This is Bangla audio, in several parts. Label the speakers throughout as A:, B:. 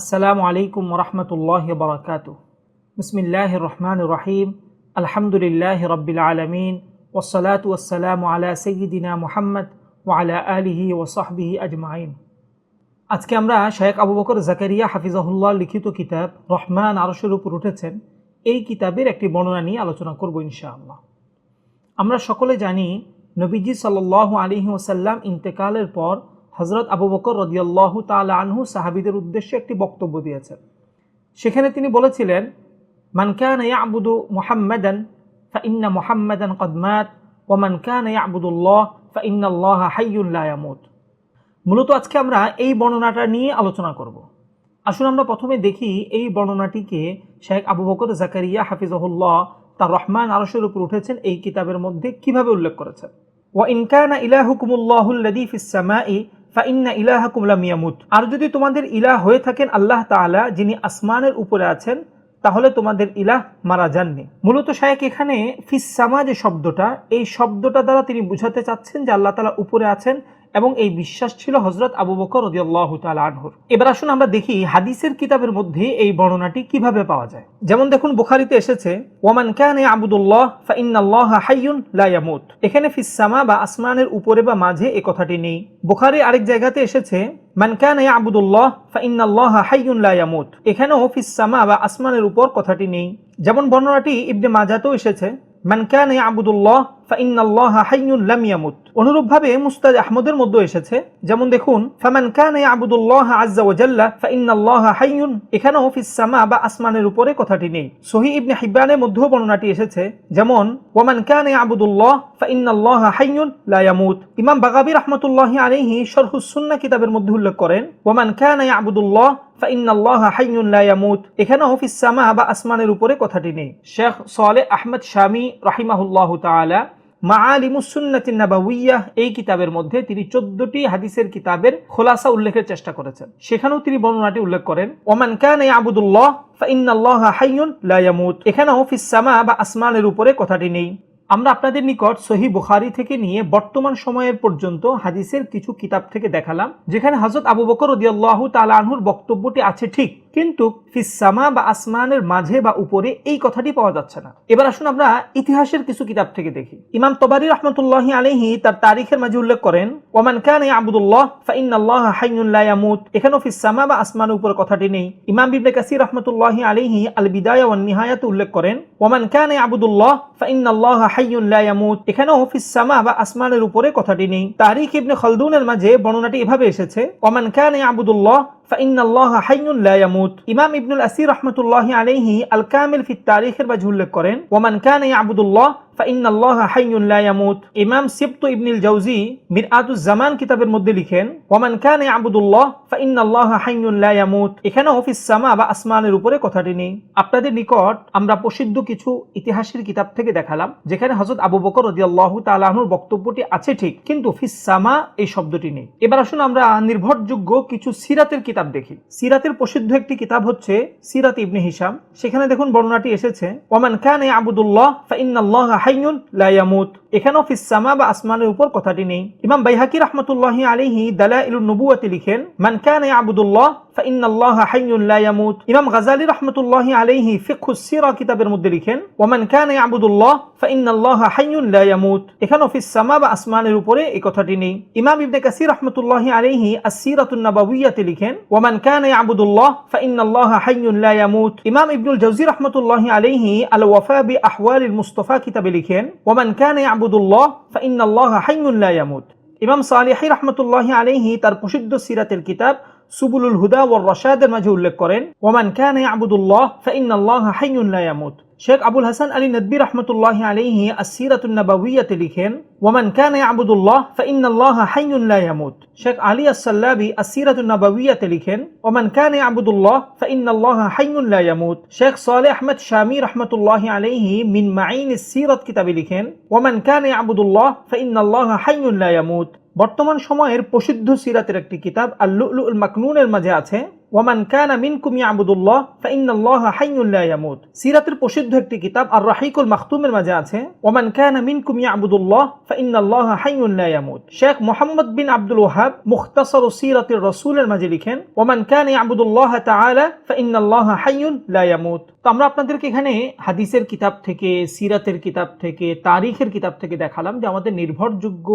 A: আসসালামু আলাইকুম রহমতুল্লাহ বরকাত বিসমিল্লাহ রহমান রহিম। আলহামদুলিল্লাহ রব্বিল আলমিন। ওসলাত ওসালাম আলা সঈদিনা মুহাম্মদ ওয়ালা আলিহি ওসাহবিহি আজমাইন। আজকে আমরা শেখ আবু বকর জাকারিয়া হাফিজাহুল্লাহ লিখিত কিতাব রহমান আরশের উপর উঠেছেন। এই কিতাবের একটি বর্ণনা নিয়ে আলোচনা করব ইনশাআল্লাহ। আমরা সকলে জানি নবীজি সাল্লাহ আলিহি ওসাল্লাম ইন্তেকালের পর হজরত আবু বকর রদিয়াল্লাহু তালা আনহু সাহাবিদের উদ্দেশ্যে একটি বক্তব্য দিয়েছেন। সেখানে তিনি বলেছিলেন মানকান ইয়াবুদু মুহাম্মাদান ফাইন্না মুহাম্মাদান কদমাত ও মানকান ইয়াবুদুল্লাহ ফাইন্নাল্লাহ ইয়ামুত। মূলত আজকে আমরা এই বর্ণনাটা নিয়ে আলোচনা করব। আসুন আমরা প্রথমে দেখি এই বর্ণনাটিকে শেখ আবু বকর জাকারিয়া হাফিজহুল্লাহ তার রহমান আরশের উপর উঠেছেন এই কিতাবের মধ্যে কীভাবে উল্লেখ করেছেন। ওয়া ইনকানা ইলাহুকুমুল্লাহুল্লাযী ফিস সামাই ফাইন্না ইলাহাকুম লাম ইয়ামুত। আর যদি তোমাদের ইলাহ হয়ে থাকেন আল্লাহ তালা যিনি আসমানের উপরে আছেন, তাহলে তোমাদের ইলাহ মারা যাননি। মূলত শায়েক এখানে ফিসামা যে শব্দটা, এই শব্দটা দ্বারা তিনি বুঝাতে চাচ্ছেন যে আল্লাহ তালা উপরে আছেন এবং এই বিশ্বাস ছিল হজরত আবু বকর রদিয়াল্লাহ আনহুর। এবার আসুন আমরা দেখি হাদিসের কিতাবের মধ্যে এই বর্ণনাটি কীভাবে পাওয়া যায়। যেমন দেখুন, বুখারিতে এসেছে, ওয়ামান কানে আবুদুল্লাহ ফাইন্নাল্লাহ হাইয়ুন লা ইয়ামুত। এখানে ফিসামা বা আসমানের উপরে বা মাঝে এই কথাটি নেই। বুখারি আরেক জায়গাতে এসেছে, মান কানা ইয়াবুদুল্লাহ ফাইন্নাল্লাহ হাইয়ুন লা ইয়ামুত। এখানেও ফিসামা বা আসমানের উপর কথাটি নেই। যেমন বর্ণনাটি ইবনে মাজাতেও এসেছে, মান কানা ইয়াবুদুল্লাহ অনুরূপভাবে মুস্তাদ আহমদের মধ্যে এসেছে, যেমন দেখুন, ফামান কানা ইয়াবুদুল্লাহ আজ্জা ওয়া জাল্লা, ফাইন্নাল্লাহ হাইয়ুন। এখানেও ফিস সামা বা আসমানের উপরে কথাটি নেই। সহি ইবনে হিব্বানের মধ্যেও বর্ণনাটি এসেছে, যেমন, ওয়ামান কানা ইয়াবুদুল্লাহ, ফাইন্নাল্লাহ হাইয়ুন লা ইয়ামুত। ইমাম বাগাবী রাহমাতুল্লাহি আলাইহি শরহুস সুন্নাহ কিতাবের মধ্যে উল্লেখ করেন, ওয়ামান কানা ইয়ামুত। এখানেও ফিস সামা বা আসমানের উপরে কথাটি নেই। শেখ সালেহ আহমদ শামী রাহিমাহুল্লাহ তাআলা মাআলিমুসুন্নাতিন নাবাউইয়াহ এই কিতাবের মধ্যে তিনি চোদ্দটি হাদিসের কিতাবের খোলাসা উল্লেখের চেষ্টা করেছেন। সেখানেও তিনি বর্ণনাটি উল্লেখ করেন, ওমান কান ইয়াবুদুল্লাহ, ফাইন্নাল্লাহ হাইয়ুন লা ইয়ামুত। এখানেও ফিস সামা বা আসমানের উপরে কথাটি নেই। আমরা আপনাদের নিকট সহি বুখারি থেকে নিয়ে বর্তমান সময়ের পর্যন্ত হাদিসের কিছু কিতাব থেকে দেখালাম, যেখানে হজরত আবু বকর রদিয়াল্লাহু তালা আনহুর বক্তব্যটি আছে ঠিক। কিন্তু ফিসামা বা আসমানের মাঝে বা উপরে এই কথাটি পাওয়া যাচ্ছে না। এবার আসুন আমরা ইতিহাসের কিছু কিতাব থেকে দেখি। ইমাম তবারি রহমতুল্লাহ আলহি তার তারিখের মাঝে উল্লেখ করেন, ওমান কান আবুদুল্লাহ ফাইন্নাল্লাহ হাইয়ুন লা ইয়ামুত। এখানেও ফিসামা বা আসমানের উপর কথাটি নেই। ইমাম ইবনে কাসির রহমতুল্লাহ আলহি আল বিদায় ওয়ান নিহায়াত উল্লেখ করেন, ওমান কান আবুদুল্লাহ ফাইন্নাল্লাহ হাইয়ুন লা ইয়ামুত। এখানেও ফিসামা বা আসমানের উপরে কথাটি নেই। তারিখ ইবনে খলদুনের মাঝে বর্ণনাটি এভাবে এসেছে, ওমান কান আবুদুল্লাহ ফাইনাল্লাহ হাইনুল লায়ামুত ইমাম ইবনুল আসির রহমতুল্লাহ আলাইহি আল কামিল ফিত তারিখের বাজ উল্লেখ করেন ওমান কান ইয়াবুদুল্লাহ ইমাম সিপ্ত ইবনিল জামান কিতাবের মধ্যে লিখেন ওমান খান আবুদুল্লাহ বা আসমানের উপরে কথাটি নেই। আপনাদের নিকট আমরা প্রসিদ্ধ কিছু ইতিহাসের কিতাব থেকে দেখালাম, যেখানে হজরত আবু বকর রদিয়াল্লাহ তালাহনুর বক্তব্যটি আছে ঠিক, কিন্তু ফিসামা এই শব্দটি নেই। এবার আসুন আমরা নির্ভরযোগ্য কিছু সিরাতের কিতাব দেখি। সিরাতের প্রসিদ্ধ একটি কিতাব হচ্ছে সিরাত ইবনে হিসাম সেখানে দেখুন বর্ণনাটি এসেছে ওমান খান আবুদুল্লাহ ফাইন্নাল্লাহ হাইয়ুন লায়ামুত এখানেও ফিসামা বা আসমানের উপর কথাটি নেই। ইমাম বাইহাকি রহমতুল্লাহ আলিহি দালা দালাইলুন নবুওয়াতে লিখেন, মান কান আবুদুল্লাহ ফাইন্নাল্লাহ হাইয়ুন লা ইয়ামুত ইমাম গাজালি রাহমাতুল্লাহ আলাইহি ফিকহুস সিরা কিতাবের মধ্যে লিখেন ওমান কান আবুদুল্লাহ ফাইন্নাল্লাহ হাইয়ুন লা ইয়ামুত এখানেও ফিস সামা বা আসমানের উপরে এই কথাটি নেই। ইমাম ইবনে কাসির রাহমাতুল্লাহ আলাইহি আস-সিরাতুন নাবাউইয়াতে লিখেন, ওমান কান ইয়াবুদুল্লাহ ফাইন্নাল্লাহ হাইয়ুন লা ইয়ামুত। ইমাম ইবনুল জাওজি রাহমাতুল্লাহ আলাইহি আল ওয়াফা বি আহওয়ালিল মুস্তাফা কিতাবে লিখেন, ওমান কান ইয়াবুদুল্লাহ ফাইন্নাল্লাহ হাইয়ুন লা ইয়ামুত। ইমাম সালিহি রাহমাতুল্লাহ আলাইহি তার প্রসিদ্ধ সিরাতের কিতাব সুবুলুল হুদা ওয়ার রশাদের মাঝে উল্লেখ করেন ওমান কান ইয়াবুদুল্লাহ ফাইন্নাল্লাহ হাইয়ুন লা ইয়ামুত শেখ আবুল হাসান আলী নদবী রহমতুল্লাহ আলাইহি আসিরাতুন নবাউইয়াতে লিখেন ওমান কান ইয়াবুদুল্লাহ ফাইন্নাল্লাহ হাইয়ুন লা ইয়ামুত শেখ আলী আস-সাল্লাবি আসিরাতুন নবাউইয়াতে লিখেন ওমান কান ইয়াবুদুল্লাহ ফাইন্নাল্লাহ হাইয়ুন লা ইয়ামুত শেখ সালেহ আহমদ শামী রহমতুল্লাহ আলাইহি মিন মাইন সিরাত কিতাবে লিখেন ওমান কান ইয়াবুদুল্লাহ ফাইন্নাল্লাহ হাইয়ুন লা ইয়ামুত বর্তমান সময়ের প্রসিদ্ধ সিরাতের একটি কিতাব আল্লুল মাকনুনের মাঝে আছে। ওয়ামান কানা মিনকুম ইয়াবুদুল্লাহ ফাইন্নাল্লাহা হাইয়্যুন লা ইয়ামুত সিরাতের প্রসিদ্ধ একটি কিতাব আর রাহিকুল মাখতুমের মাঝে আছে ওয়ামান কানা মিনকুম ইয়াবুদুল্লাহ ফাইন্নাল্লাহা হাইয়্যুন লা ইয়ামুত শেখ মোহাম্মদ বিন আব্দুল ওয়াহাব মুখতাসর সিরাতের রাসূলের মাঝে লিখেন ওয়ামান কানা ইয়াবুদুল্লাহ তাআলা ফাইন্নাল্লাহা হাইয়্যুন লা ইয়ামুত তো আমরা আপনাদেরকে এখানে হাদিসের কিতাব থেকে, সিরাতের কিতাব থেকে, তারিখের কিতাব থেকে দেখালাম যে আমাদের নির্ভরযোগ্য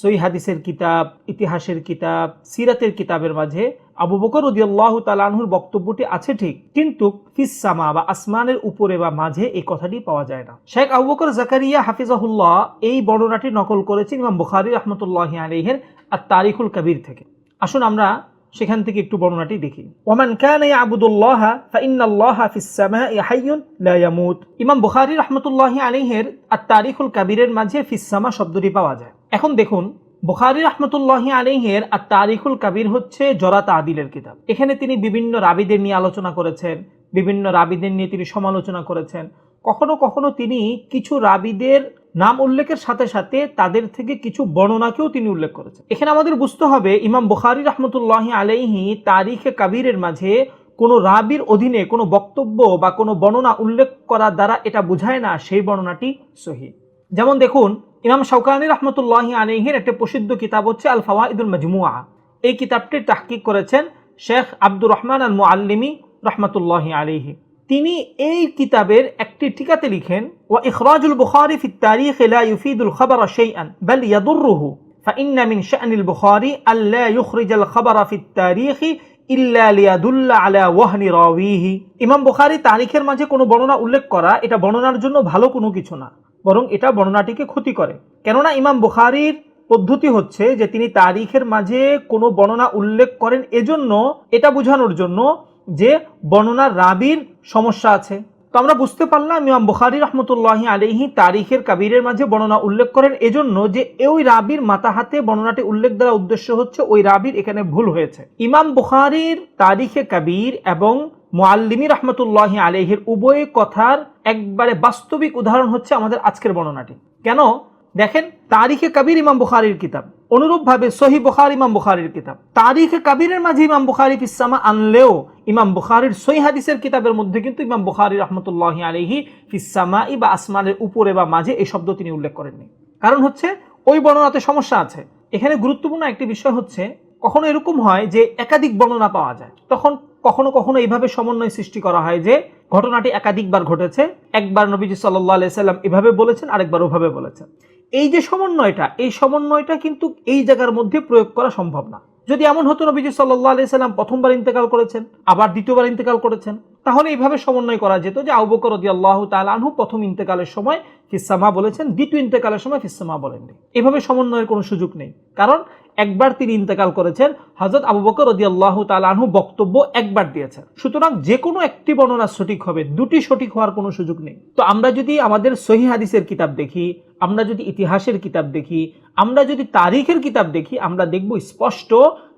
A: সই হাদিসের কিতাব, ইতিহাসের কিতাব, সিরাতের কিতাবের মাঝে আবু বকর রদিয়াল্লাহ তালানহুর বক্তব্যটি আছে ঠিক, কিন্তু ফিসামা বা আসমানের উপরে বা মাঝে এই কথাটি পাওয়া যায় না। শেখ আবু বকর জাকারিয়া হাফিজাহুল্লাহ এই বর্ণনাটি নকল করেছেন ইমাম বুখারি রহমতুল্লাহ আলহের আর তারিখুল কবির থেকে। আসুন আমরা সেখান থেকে একটু বর্ণনাটি দেখি। ওমান কান ইয়াবুদুল্লাহ ফাইন্নাল্লাহা ফিস সামাই হাইয়ুন লা ইয়ামুত। ইমাম বুখারী রাহমাতুল্লাহি আলাইহির আত তারিখুল কাবীরের মাঝে ফিস সামা শব্দটি পাওয়া যায়। এখন দেখুন, বুখারী রাহমাতুল্লাহি আলাইহির আত তারিখুল কাবীর হচ্ছে জরাত আদিলের কিতাব। এখানে তিনি বিভিন্ন রাবিদের নিয়ে আলোচনা করেছেন, বিভিন্ন রাবিদের নিয়ে তিনি সমালোচনা করেছেন। কখনো কখনো তিনি কিছু রাবিদের নাম উল্লেখের সাথে সাথে তাদের থেকে কিছু বর্ণনাকেও তিনি উল্লেখ করেছেন। এখানে আমাদের বুঝতে হবে, ইমাম বুখারি রহমতুল্লাহ আলাইহি তারিখে কাবিরের মাঝে কোনো রাবির অধীনে কোনো বক্তব্য বা কোনো বর্ণনা উল্লেখ করার দ্বারা এটা বোঝায় না, সেই বর্ণনাটি সহি। যেমন দেখুন, ইমাম শৌকানি রহমতুল্লাহ আলহির একটা প্রসিদ্ধ কিতাব হচ্ছে আল ফাওয়াইদুল মজমুয়া এই কিতাবটির তাহকিক করেছেন শেখ আব্দুর রহমান আল মুআল্লিমি রহমতুল্লাহ আলিহি তিনি এই কিতাবের একটি টিকাতে লিখেন ওয়া ইখরাজুল বুখারি ফি তারিখ লা ইউফিদুল খাবার শাইআন বাল ইয়াদুররুহু فإن من شأن البخاري ألا يخرج الخبر في التاريخ ইল্লা লিয়াদুল্লা আলা ওয়াহনি রাওয়িহি ইমাম বুখারী তারিখের মাঝে কোনো বর্ণনা উল্লেখ করা এটা বর্ণনার জন্য ভালো কোনো কিছু না বরং এটা বর্ণনাটিকে ক্ষতি করে কেননা ইমাম বুখারীর পদ্ধতি হচ্ছে যে তিনি তারিখের মাঝে কোনো বর্ণনা উল্লেখ করেন এজন্য এটা বোঝানোর জন্য যে বর্ণনা রাবির সমস্যা আছে। তো আমরা বুঝতে পারলাম ইমাম বুখারি রহমতুল্লাহি আলহি তারিখের কাবিরের মাঝে বর্ণনা উল্লেখ করেন এজন্য যে ওই রাবির মাথা হাতে বর্ণনাটি উল্লেখ দ্বারা উদ্দেশ্য হচ্ছে ওই রাবির এখানে ভুল হয়েছে। ইমাম বুখারির তারিখে কাবির এবং মোয়াল্লিমি রহমতুল্লাহি আলহির উভয় কথার একবারে বাস্তবিক উদাহরণ হচ্ছে আমাদের আজকের বর্ণনাটি। কেন? দেখেন, তারিখে কাবির ইমাম বুখারির কিতাব। অনুরূপভাবে সহি বুখার, ইমাম বুখারির কিতাব। তারিখে কাবিরের মাঝে ইমাম বুখারি ফিসামা আনলেও ইমাম বুখারির সহি হাদিসের কিতাবের মধ্যে কিন্তু ইমাম বুখারি রহমতুল্লাহ আলহি ফিসামা ই বা আসমানের উপরে বা মাঝে এই শব্দ তিনি উল্লেখ করেননি। কারণ হচ্ছে ওই বর্ণনাতে সমস্যা আছে। এখানে গুরুত্বপূর্ণ একটি বিষয় হচ্ছে, কখনো এরকম হয় যে একাধিক বর্ণনা পাওয়া যায়। তখন কখনো কখনো এইভাবে সমন্বয় সৃষ্টি করা হয় যে ঘটনাটি একাধিকবার ঘটেছে। একবার নবীজি সাল্লাহ সাল্লাম এভাবে বলেছেন, আরেকবার ওভাবে বলেছেন। এই যে সমন্বয়টা, এই সমন্বয়টা কিন্তু এই জায়গার মধ্যে প্রয়োগ করা সম্ভব না। যদি এমন হতো নবীজি সাল্লাহ আলি সাল্লাম প্রথমবার ইন্তেকাল করেছেন, আবার দ্বিতীয়বার ইন্তেকাল করেছেন, তাহলে এইভাবে সমন্বয় করা যেত যে আউবকর রদি আল্লাহ আনহু প্রথম ইন্তেকালের সময় ফিসামা বলেছেন, দ্বিতীয় ইন্তেকালের সময় ফিসামা বলেননি। এভাবে সমন্বয়ের কোনো সুযোগ নেই। কারণ একবার তিনি ইন্তেকাল করেছেন হজরত আবু বকর রদি আল্লাহ তালহু বক্তব্য একবার দিয়েছেন। সুতরাং যে কোনো একটি বর্ণনা সঠিক হবে, দুটি সঠিক হওয়ার কোনো সুযোগ নেই। তো আমরা যদি আমাদের সহি হাদিসের কিতাব দেখি, আমরা যদি ইতিহাসের কিতাব দেখি, আমরা যদি তারিখের কিতাব দেখি, আমরা দেখব স্পষ্ট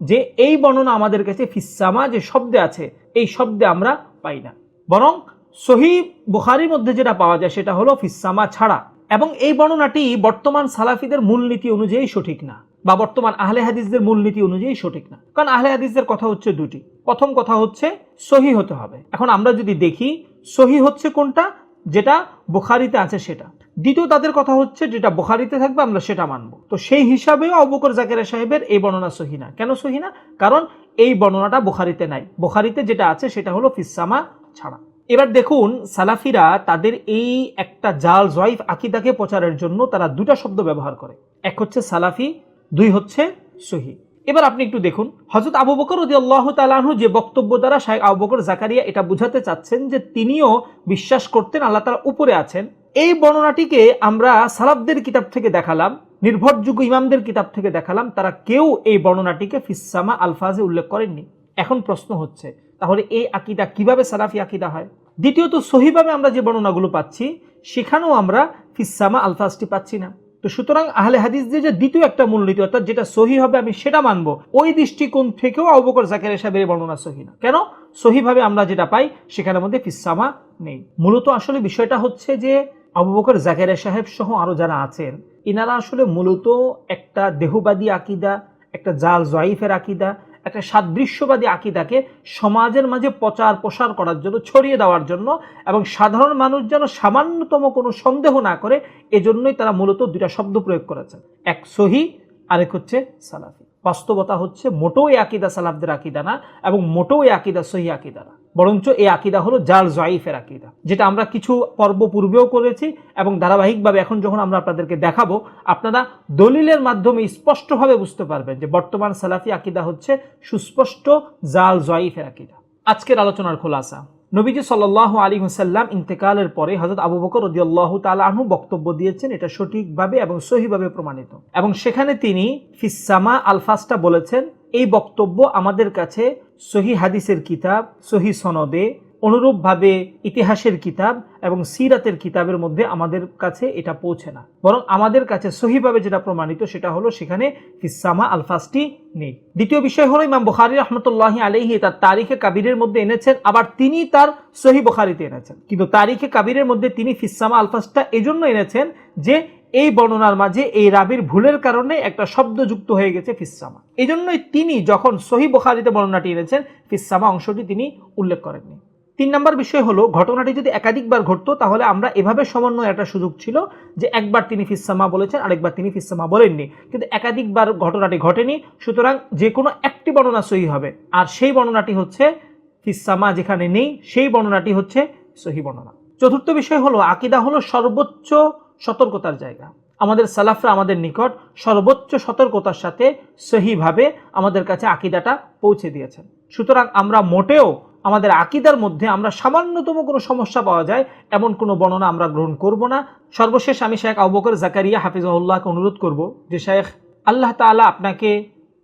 A: যে এই বর্ণনা আমাদের কাছে ফিসামা যে শব্দে আছে, এই শব্দে আমরা পাই না। বরং সহি বুখারির মধ্যে যেটা পাওয়া যায় সেটা হলো ফিসামা ছাড়া। এবং এই বর্ণনাটি বর্তমান সালাফিদের মূলনীতি অনুযায়ী সঠিক না। বা বর্তমান আহলে হাদিসদের মূলনীতি অনুযায়ী সঠিক না। কারণ আহলে হাদিসদের কথা হচ্ছে দুটি। প্রথম কথা হচ্ছে সহি হতে হবে। এখন আমরা যদি দেখি, সহি হচ্ছে কোনটা? যেটা বুখারিতে আছে সেটা। দ্বিতীয় তাদের কথা হচ্ছে, যেটা বুখারিতে থাকবে, আমরা সেটা মানব। তো সেই হিসাবেও অবকর জাকেরা সাহেবের এই বর্ণনা সহি না। কেন সহি না? কারণ এই বর্ণনাটা বুখারিতে নাই। বুখারিতে যেটা আছে, সেটা হলো ফিসামা ছাড়া। এবার দেখুন, সালাফিরা তাদের এই একটা জাল, জয়ফ আকিদাকে প্রচারের জন্য তারা দুটা শব্দ ব্যবহার করে। এক হচ্ছে সালাফি দুই হচ্ছে সহি। এবার আপনি একটু দেখুন। হজরত আবু বকর রদি আল্লাহ তালাহু যে বক্তব্য দ্বারা শাহেখ আবু বকর জাকারিয়া এটা বুঝাতে চাচ্ছেন যে তিনিও বিশ্বাস করতেন আল্লাহ তালা উপরে আছেন। এই বর্ণনাটিকে আমরা সালাফদের কিতাব থেকে দেখালাম, নির্ভরযোগ্য ইমামদের কিতাব থেকে দেখালাম, তারা কেউ এই বর্ণনাটিকে ফিসামা আলফাজে উল্লেখ করেননি। এখন প্রশ্ন হচ্ছে, তাহলে এই আকিদা কীভাবে সালাফি আকিদা হয়? দ্বিতীয়ত, সহিভাবে আমরা যে বর্ণনাগুলো পাচ্ছি, সেখানেও আমরা ফিসামা আলফাজটি পাচ্ছি না। তো সুতরাং আহলে হাদিস যে দ্বিতীয় একটা মূলনীতি, অর্থাৎ যেটা সহি হবে আমি সেটা মানবো, ওই দৃষ্টিকোণ থেকেও আবুবকর জাকের সাহেবের বর্ণনা সহি না। কেন? সহিভাবে আমরা যেটা পাই, সেখানের মধ্যে ফিসামা নেই। মূলত আসলে বিষয়টা হচ্ছে যে আবু জাকের সাহেব সহ আরও যারা আছেন, ইনারা আসলে মূলত একটা দেহবাদী আকিদা, একটা জাল জয়ীফের আকিদা একটা সাদৃশ্যবাদী আকিদাকে সমাজের মাঝে প্রচার প্রসার করার জন্য, ছড়িয়ে দেওয়ার জন্য এবং সাধারণ মানুষ যেন সামান্যতম কোনো সন্দেহ না করে, এজন্যই তারা মূলত দুটা শব্দ প্রয়োগ করেছেন এক সহি, আরেক হচ্ছে সালাফি। বাস্তবতা হচ্ছে মোটেও এই আকিদা সালাফদের আকিদা না এবং মোটেও এই আকিদা সহি আকিদা না। বরঞ্চ এই আকিদা হলো জাল জয়ীফের আকিদা, যেটা আমরা কিছু পর্ব পূর্বেও করেছি এবং ধারাবাহিকভাবে এখন যখন আমরা আপনাদেরকে দেখাবো, আপনারা দলিলের মাধ্যমে স্পষ্টভাবে বুঝতে পারবেন যে বর্তমান সালাফি আকিদা হচ্ছে সুস্পষ্ট জাল জয়ীফের আকিদা। আজকের আলোচনার খোলাসা। নবীজি সাল্লাহ আলী হুসাল্লাম ইন্তেকালের পরে হজরত আবু বকর রদিয়াল্লাহ তালু বক্তব্য দিয়েছেন, এটা সঠিকভাবে এবং সহিভাবে প্রমাণিত। এবং সেখানে তিনি ফিসামা আলফাসটা বলেছেন, এই বক্তব্য আমাদের কাছে সহি হাদিসের কিতাব, সহি সনদে অনুরূপভাবে ইতিহাসের কিতাব এবং সিরাতের কিতাবের মধ্যে আমাদের কাছে এটা পৌঁছে না। বরং আমাদের কাছে সহিভাবে যেটা প্রমাণিত সেটা হলো সেখানে ফিসামা আলফাসটি নেই। দ্বিতীয় বিষয় হলো ইমাম বুখারি রহমতুল্লাহ আলহি তার তারিখে কাবিরের মধ্যে এনেছেন, আবার তিনি তার সহি বুখারিতে এনেছেন। কিন্তু তারিখে কাবিরের মধ্যে তিনি ফিসামা আলফাসটা এজন্য এনেছেন যে এই বর্ণনার মাঝে এই রাবির ভুলের কারণে একটা শব্দ যুক্ত হয়ে গেছে ফিসামা এই জন্যই তিনি যখন সহি বুখারিতে বর্ণনাটি এনেছেন ফিসামা অংশটি তিনি উল্লেখ করেননি। তিন নম্বর বিষয় হলো, ঘটনাটি যদি একাধিকবার ঘটতো, তাহলে আমরা এভাবে সমন্বয় একটা সুযোগ ছিল যে একবার তিনি ফিসামা বলেছেন, আরেকবার তিনি ফিসামা বলেননি। কিন্তু একাধিকবার ঘটনাটি ঘটেনি, সুতরাং যে কোনো একটি বর্ণনা সহি হবে। আর সেই বর্ণনাটি হচ্ছে ফিসামা যেখানে নেই, সেই বর্ণনাটি হচ্ছে সহি বর্ণনা। চতুর্থ বিষয় হলো, আকিদা হলো সর্বোচ্চ সতর্কতার জায়গা। আমাদের সালাফরা আমাদের নিকট সর্বোচ্চ সতর্কতার সাথে সহিভাবে আমাদের কাছে আকিদাটা পৌঁছে দিয়েছেন। সুতরাং আমরা মোটেও আমাদের আকিদার মধ্যে আমরা সামান্যতম কোনো সমস্যা পাওয়া যায়, এমন কোনো বর্ণনা আমরা গ্রহণ করব না। সর্বশেষ আমি শেখ আবুবকর জাকারিয়া হাফিজাউল্লাহকে অনুরোধ করব যে শেখ, আল্লাহ তাআলা আপনাকে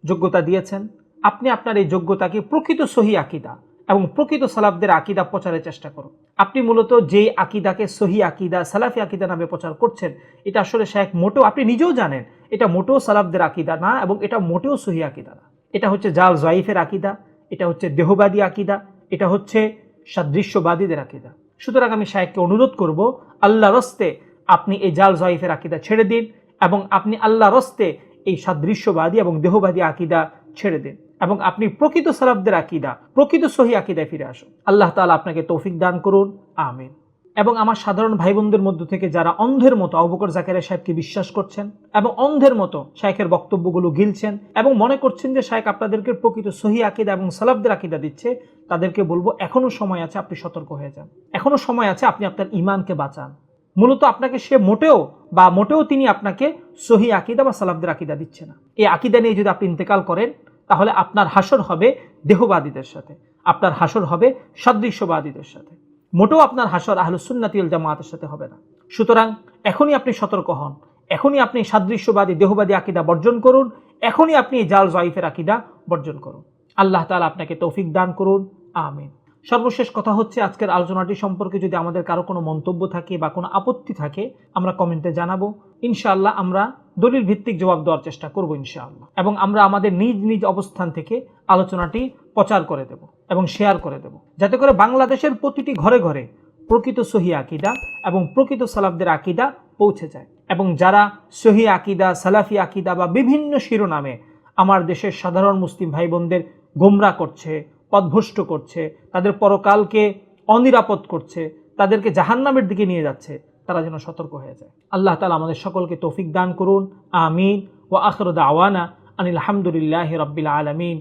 A: যোগ্যতা দিয়েছেন। আপনি আপনার এই যোগ্যতাকে প্রকৃত সহি আকিদা এবং প্রকৃত সালাফদের আকিদা প্রচারের চেষ্টা করুন। আপনি মূলত যেই আকিদাকে সহি আকিদা, সালাফি আকিদা নামে প্রচার করছেন, এটা আসলে শেখ মোটেও, আপনি নিজেও জানেন, এটা মোটেও সালাফদের আকিদা না এবং এটা মোটেও সহি আকিদা না। এটা হচ্ছে জাল জয়ীফের আকিদা, এটা হচ্ছে দেহবাদী আকিদা এটা হচ্ছে সাদৃশ্যবাদীদের আকিদা। সুতরাং আমি শাহেককে অনুরোধ করব আল্লাহ রস্তে আপনি এই জাল জয়ীফের আকিদা ছেড়ে দিন এবং আপনি আল্লাহ রস্তে এই সাদৃশ্যবাদী এবং দেহবাদী আকিদা ছেড়ে দিন এবং আপনি প্রকৃত সালাফদের আকিদা, প্রকৃত সহি আকিদায় ফিরে আসুন। আল্লাহ তালা আপনাকে তৌফিক দান করুন। আমিন। এবং আমার সাধারণ ভাই বোনদের মধ্য থেকে যারা অন্ধের মতো আবুবকর জাকেরিয়া সাহেবকে বিশ্বাস করছেন এবং অন্ধের মতো শাইখের বক্তব্যগুলো গিলছেন এবং মনে করছেন যে শাইখ আপনাদেরকে প্রকৃত সহি আকিদা এবং সালাফদের আকিদা দিচ্ছে, তাদেরকে বলব এখনও সময় আছে আপনি সতর্ক হয়ে যান। এখনও সময় আছে আপনি আপনার ইমানকে বাঁচান। মূলত আপনাকে সে মোটেও বা মোটেও তিনি আপনাকে সহি আকিদা বা সালাফদের আকিদা দিচ্ছে না। এই আকিদা নিয়ে যদি আপনি ইন্তেকাল করেন, তাহলে আপনার হাসর হবে দেহবাদীদের সাথে। আপনার হাসর হবে সাদৃশ্যবাদীদের সাথে। মোটেও আপনার হাসর আহলুসুন্নাতিউল জামাতের সাথে হবে না। সুতরাং এখনই আপনি সতর্ক হন, এখনই আপনি সাদৃশ্যবাদী, দেহবাদী আকিদা বর্জন করুন, এখনই আপনি জাল জয়ীফের আকিদা বর্জন করুন। আল্লাহ তালা আপনাকে তৌফিক দান করুন। আমিন। সর্বশেষ কথা হচ্ছে, আজকের আলোচনাটি সম্পর্কে যদি আমাদের কারও কোনো মন্তব্য থাকে বা কোনো আপত্তি থাকে, আমরা কমেন্টে জানাব। ইনশাআল্লাহ আমরা দলিল ভিত্তিক জবাব দেওয়ার চেষ্টা করব ইনশাআল্লাহ। এবং আমরা আমাদের নিজ নিজ অবস্থান থেকে আলোচনাটি প্রচার করে দেব। এবং শেয়ার করে দেব। যাতে করে বাংলাদেশের প্রতিটি ঘরে ঘরে প্রকৃত সহি আকিদা এবং প্রকৃত সালাফদের আকিদা পৌঁছে যায়। এবং যারা সহি আকিদা, সালাফি আকিদা বা বিভিন্ন শিরোনামে আমার দেশের সাধারণ মুসলিম ভাই বোনদের গোমরা করছে পদভষ্ট করছে, তাদের পরকালকে অনিরাপদ করছে, তাদেরকে জাহান্নামের দিকে নিয়ে যাচ্ছে, তারা যেন সতর্ক হয়ে যায়। আল্লাহ তালা আমাদের সকলকে তৌফিক দান করুন। আমিন। ও আখরদ আওয়ানা আনিল আলহামদুলিল্লাহ রবিল আলমিন।